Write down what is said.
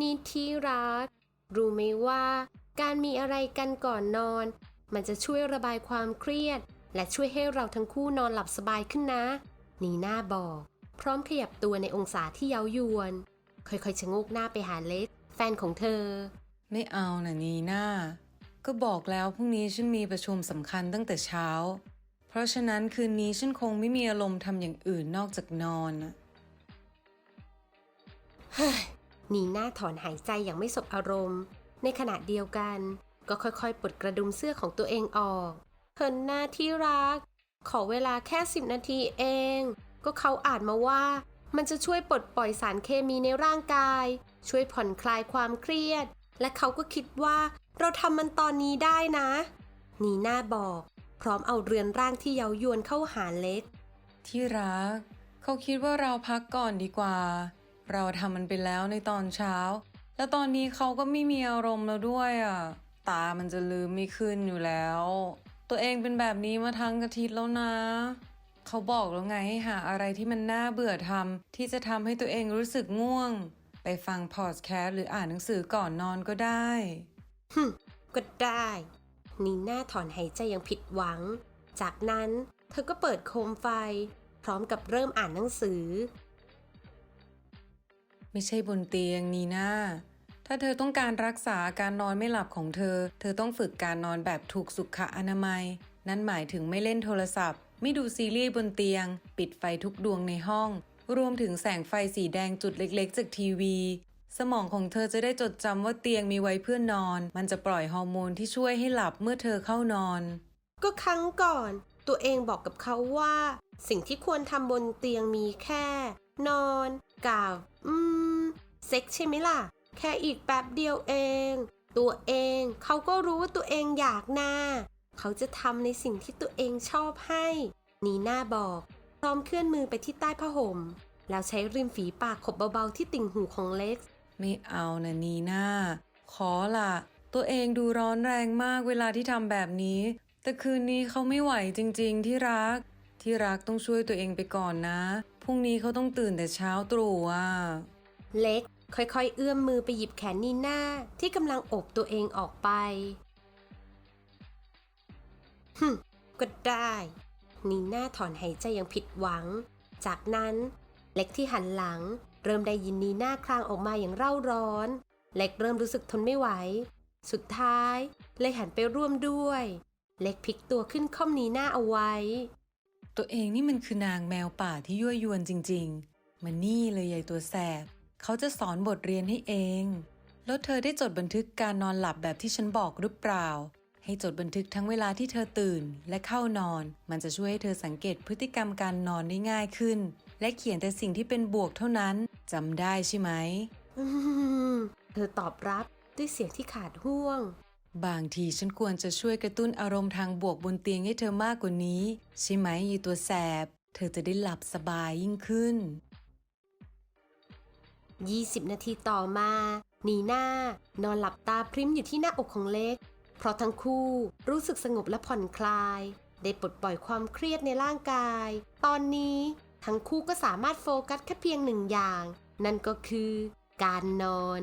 นี่ที่รัก รู้ไหมว่า การมีอะไรกันก่อนนอน มันจะช่วยระบายความเครียด และช่วยให้เราทั้งคู่นอนหลับสบายขึ้นนะ นีน่าบอก พร้อมขยับตัวในองศาที่เย้ายวน ค่อยๆชะโงกหน้าไปหาเล็กแฟนของเธอ ไม่เอานะนีน่า ก็บอกแล้วพรุ่งนี้ฉันมีประชุมสำคัญตั้งแต่เช้า เพราะฉะนั้นคืนนี้ฉันคงไม่มีอารมณ์ทำอย่างอื่นนอกจากนอนน่ะ นีน่าถอนหายใจอย่างไม่สบอารมณ์ ในขณะเดียวกัน ก็ค่อยๆปลดกระดุมเสื้อของตัวเองออกเฮินหน้าที่รัก ขอเวลาแค่สิบนาทีเอง ก็เขาอ่านมาว่า มันจะช่วยปลดปล่อยสารเคมีในร่างกาย ช่วยผ่อนคลายความเครียด และเขาก็คิดว่าเราทำมันตอนนี้ได้นะ นีน่าบอก พร้อมเอาเรือนร่างที่เย้ายวนเข้าหาเล็ก ที่รัก เขาคิดว่าเราพักก่อนดีกว่า เราทำมันไปแล้วในตอนเช้า แล้วตอนนี้เขาก็ไม่มีอารมณ์แล้วด้วยอะ ตามันจะลืมไม่ขึ้นอยู่แล้ว ตัวเองเป็นแบบนี้มาทั้งอาทิตย์แล้วนะ เขาบอกแล้วไงให้หาอะไรที่มันน่าเบื่อทำที่จะทำให้ตัวเองรู้สึกง่วง ไปฟังพอดแคสต์หรืออ่านหนังสือก่อนนอนก็ได้ฮึก็ได้นีน่าถอนหายใจอย่างผิดหวัง จากนั้นเธอก็เปิดโคมไฟ พร้อมกับเริ่มอ่านหนังสือ ไม่ใช่บนเตียงนีน่าถ้าเธอต้องการรักษาการนอนไม่หลับของเธอ เธอต้องฝึกการนอนแบบถูกสุขอนามัย นั่นหมายถึงไม่เล่นโทรศัพท์ ไม่ดูซีรีส์บนเตียง ปิดไฟทุกดวงในห้อง รวมถึงแสงไฟสีแดงจุดเล็กๆ จากทีวี สมองของเธอจะได้จดจำว่าเตียงมีไว้เพื่อนนอน มันจะปล่อยฮอร์โมนที่ช่วยให้หลับเมื่อเธอเข้านอน ก็ครั้งก่อน ตัวเองบอกกับเขาว่า สิ่งที่ควรทำบนเตียงมีแค่ นอนกับ อืม เซ็กใช่ไหมล่ะ แค่อีกแป๊บเดียวเอง ตัวเองเขาก็รู้ว่าตัวเองอยากหน้าเขาจะทำในสิ่งที่ตัวเองชอบให้นีน่าบอกพร้อมเคลื่อนมือไปที่ใต้ผ้าห่ม แล้วใช้ริมฝีปากขบเบาๆที่ติ่งหูของเล็กซ์ไม่เอานะนีน่าขอละตัวเองดูร้อนแรงมากเวลาที่ทำแบบนี้ แต่คืนนี้เขาไม่ไหวจริงๆ ที่รัก ที่รักต้องช่วยตัวเองไปก่อนนะ พรุ่งนี้เขาต้องตื่นแต่เช้าตรู่อะ เล็ก ค่อยๆ เอื้อมมือไปหยิบแขนนีน่าที่กำลังอบตัวเองออกไปฮึก็ได้ นีน่าถอนหายใจอย่างผิดหวัง จากนั้น เล็กที่หันหลัง เริ่มได้ยินนีน่าคลางออกมาอย่างเร่าร้อน เล็กเริ่มรู้สึกทนไม่ไหว สุดท้ายเลยหันไปร่วมด้วย เล็กพลิกตัวขึ้นค่อมนีน่าเอาไว้ ตัวเองนี่มันคือนางแมวป่าที่ยั่วยวนจริง ๆ มันนี่เลยยายตัวแสบ เขาจะสอนบทเรียนให้เอง แล้วเธอได้จดบันทึกการนอนหลับแบบที่ฉันบอกหรือเปล่า ให้จดบันทึกทั้งเวลาที่เธอตื่นและเข้านอน มันจะช่วยให้เธอสังเกตพฤติกรรมการนอนได้ง่ายขึ้น และเขียนแต่สิ่งที่เป็นบวกเท่านั้นจำได้ใช่ไหมอืมเธอตอบรับด้วยเสียงที่ขาดห่วง บางทีฉันควรจะช่วยกระตุ้นอารมณ์ทางบวกบนเตียงให้เธอมากกว่านี้ ใช่ไหมยีตัวแสบ เธอจะได้หลับสบายยิ่งขึ้น 20 นาทีต่อมา นีน่านอนหลับตาพริ้มอยู่ที่หน้าอกของเล็ก เพราะทั้งคู่รู้สึกสงบและผ่อนคลาย ได้ปลดปล่อยความเครียดในร่างกาย ตอนนี้ทั้งคู่ก็สามารถโฟกัสแค่เพียงหนึ่งอย่าง นั่นก็คือการนอน